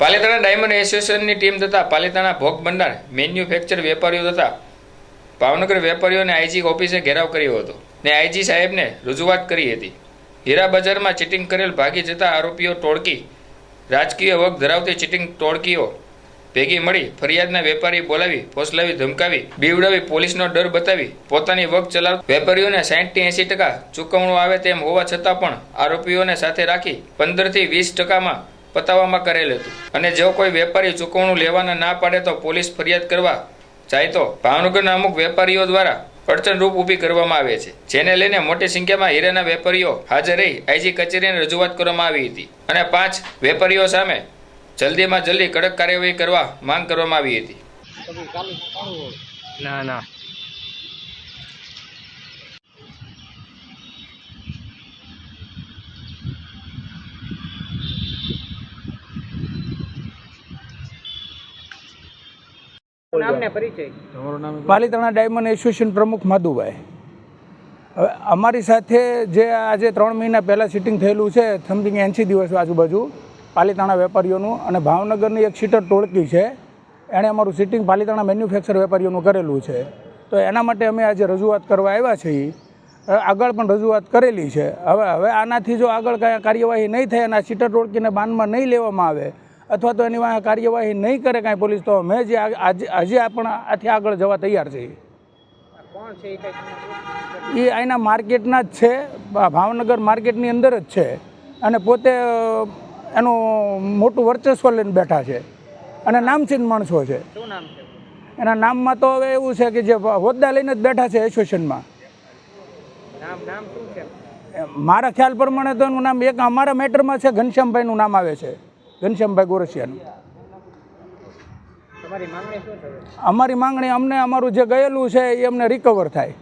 Palitana diamond એસોસિએશનની team તથા પાલિતાણા ભોગ ભંડાર, મેન્યુફેક્ચર વેપારીઓ તથા ભાવનગર વેપારીઓને આઈજી ઓફિસે ઘેરાવ કર્યો હતો ને આઈજી સાહેબને રજૂઆત કરી હતી. હીરા બજારમાં ચીટિંગ કરેલ ભાગી જતા આરોપીઓ ટોળકી, રાજકીય વગ ધરાવતી ચીટિંગ ટોળકીઓ ભેગી મળી ફરિયાદના વેપારી બોલાવી, ફોસલાવી, ધમકાવી, બીવડાવી, પોલીસનો ડર બતાવી, પોતાની વગ ચલાવ વેપારીઓને સાહીઠથી એંસી ટકા ચૂકવણું આવે તેમ હોવા છતાં પણ આરોપીઓને સાથે રાખી પંદરથી વીસ ટકામાં પતાવવામાં કરેલ હતું. અને જો કોઈ વેપારી ચૂકવણું લેવાના ના પાડે તો પોલીસ ફરિયાદ કરવા જાય તો ભાવનગરના અમુક વેપારીઓ દ્વારા અડચણરૂપ ઊભી કરવામાં આવે છે. જેને લઈને મોટી સંખ્યામાં હીરાના વેપારીઓ હાજર રહી આઈજી કચેરીને રજૂઆત કરવામાં આવી હતી. અને પાંચ વેપારીઓ સામે જલ્દીમાં જલ્દી કડક કાર્યવાહી કરવા માંગ કરવામાં આવી હતી. ના ના. પાલિતાણા ડાયમંડ એસોસિએશન પ્રમુખ માધુભાઈ. હવે અમારી સાથે જે આજે ત્રણ મહિના પહેલાં સિટિંગ થયેલું છે સમથિંગ એંસી દિવસ આજુબાજુ પાલિતાણા વેપારીઓનું અને ભાવનગરની એક સીટર ટોળકી છે એણે અમારું સિટિંગ પાલિતાણા મેન્યુફેક્ચર વેપારીઓનું કરેલું છે. તો એના માટે અમે આજે રજૂઆત કરવા આવ્યા છીએ. આગળ પણ રજૂઆત કરેલી છે. હવે હવે આનાથી જો આગળ કાંઈ કાર્યવાહી નહીં થાય અને આ સીટર ટોળકીને બાનમાં નહીં લેવામાં આવે અથવા તો એની વાંહે કાર્યવાહી નહીં કરે કાંઈ પોલીસ તો અમે જે આજે પણ આથી આગળ જવા તૈયાર છીએ. એ અહીંના માર્કેટના જ છે ભાવનગર માર્કેટની અંદર જ છે. અને પોતે એનું મોટું વર્ચસ્વ લઈને બેઠા છે. અને નામચીન માણસો છે. એના નામમાં તો હવે એવું છે કે જે હોદ્દા લઈને જ બેઠા છે એસોસિએશનમાં. મારા ખ્યાલ પ્રમાણે તો એનું નામ એક અમારા મેટરમાં છે ઘનશ્યામભાઈનું નામ આવે છે. ઘનશ્યામભાઈ ગોરસિયાનું. અમારી માંગણી અમને અમારું જે ગયેલું છે એ અમને રિકવર થાય.